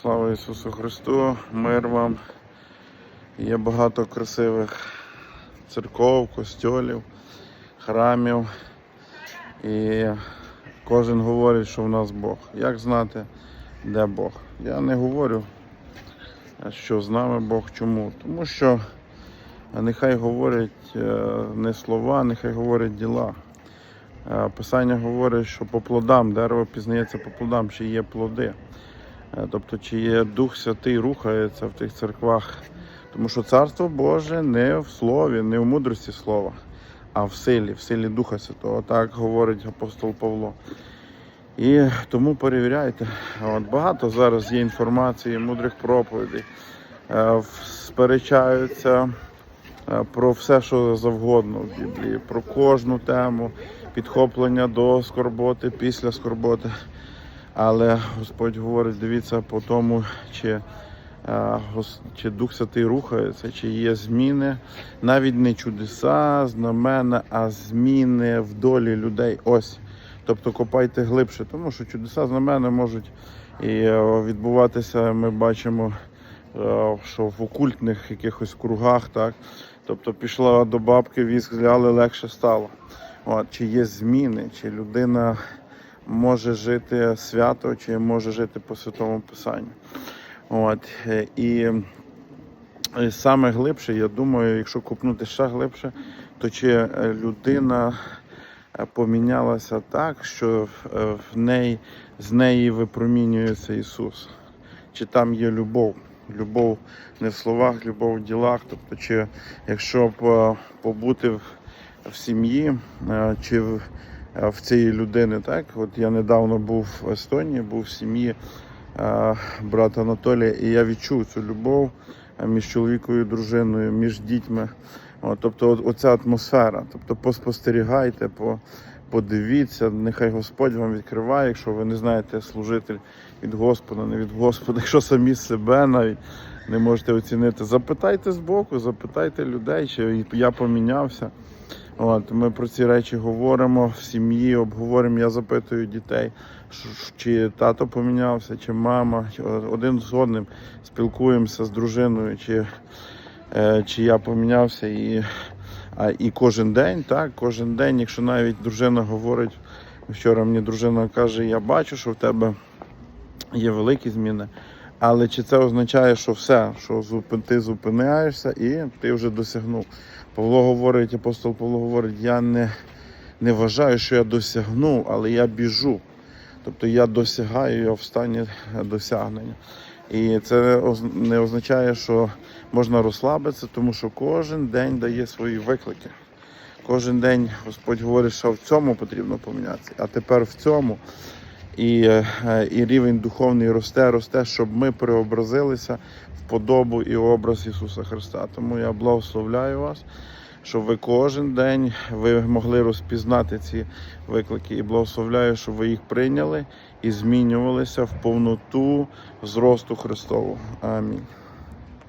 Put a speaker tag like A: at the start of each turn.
A: Слава Ісусу Христу, мир вам. Є багато красивих церков, костьолів, храмів. І кожен говорить, що в нас Бог. Як знати, де Бог? Я не говорю, що з нами Бог. Чому? Тому що нехай говорять е, не слова, нехай говорять діла. Е, Писання говорить, що по плодам дерево пізнається по плодам, чи є плоди. Е, Тобто, чи є Дух Святий рухається в тих церквах. Тому що Царство Боже не в слові, не в мудрості слова, а в силі, в силі Духа Святого. Так говорить апостол Павло. І тому перевіряйте. От, багато зараз є інформації, мудрих проповідей, е, сперечаються е, про все, що завгодно в Біблії, про кожну тему, підхоплення до скорботи, після скорботи. Але Господь говорить, дивіться по тому, чи, е, чи Дух Святий рухається, чи є зміни, навіть не чудеса, знамена, а зміни в долі людей. Ось. Тобто копайте глибше, тому що чудеса знамена можуть і е, відбуватися, ми бачимо, е, що в окультних якихось кругах, так. Тобто пішла до бабки, віск зляли, легше стало. От, чи є зміни, чи людина може жити свято, чи може жити по святому писанню. От, е, і е, саме глибше, я думаю, якщо купнути ще глибше, то чи е, людина помінялася так, що в неї, з неї випромінюється Ісус, чи там є любов. Любов не в словах, любов в ділах. Тобто, чи якщо побути в, сім'ї, чи в, в цієї людини, так? От я недавно був в Естонії, був в сім'ї е, брата Анатолія, і я відчув цю любов е, між чоловікою і дружиною, між дітьми. От, тобто, от, оця атмосфера. Тобто поспостерігайте, по, подивіться, нехай Господь вам відкриває, якщо ви не знаєте служитель від Господа, не від Господа, якщо самі себе навіть не можете оцінити. Запитайте збоку, запитайте людей, чи я помінявся. От, ми про ці речі говоримо в сім'ї, обговоримо. Я запитую дітей, чи тато помінявся, чи мама, один з одним спілкуємося з дружиною, чи, е, чи я помінявся. І, і кожен день, так, кожен день, якщо навіть дружина говорить, вчора мені дружина каже, я бачу, що в тебе є великі зміни. Але чи це означає, що все, що ти зупиняєшся і ти вже досягнув? Павло говорить, апостол Павло говорить, я не, не вважаю, що я досягнув, але я біжу. Тобто я досягаю, я в стані досягнення. І це не означає, що можна розслабитися, тому що кожен день дає свої виклики. Кожен день Господь говорить, що в цьому потрібно помінятися, а тепер в цьому. І, е, і рівень духовний росте, росте, щоб ми преобразилися в подобу і образ Ісуса Христа. Тому я благословляю вас, щоб ви кожен день ви могли розпізнати ці виклики. І благословляю, щоб ви їх прийняли і змінювалися в повноту зросту Христову. Амінь.